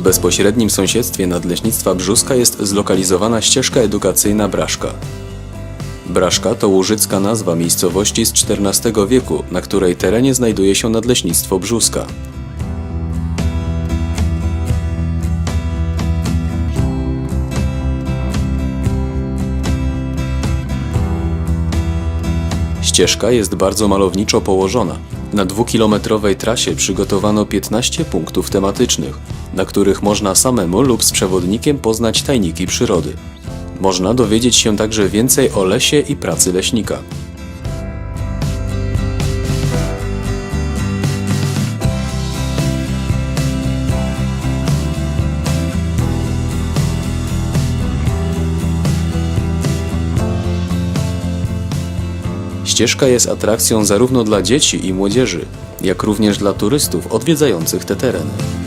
bezpośrednim sąsiedztwie Nadleśnictwa Brzuska jest zlokalizowana ścieżka edukacyjna Braszka. Braszka to łużycka nazwa miejscowości z XIV wieku, na której terenie znajduje się Nadleśnictwo Brzuska. Ścieżka jest bardzo malowniczo położona. Na dwukilometrowej trasie przygotowano 15 punktów tematycznych, na których można samemu lub z przewodnikiem poznać tajniki przyrody. Można dowiedzieć się także więcej o lesie i pracy leśnika. Ścieżka jest atrakcją zarówno dla dzieci i młodzieży, jak również dla turystów odwiedzających te tereny.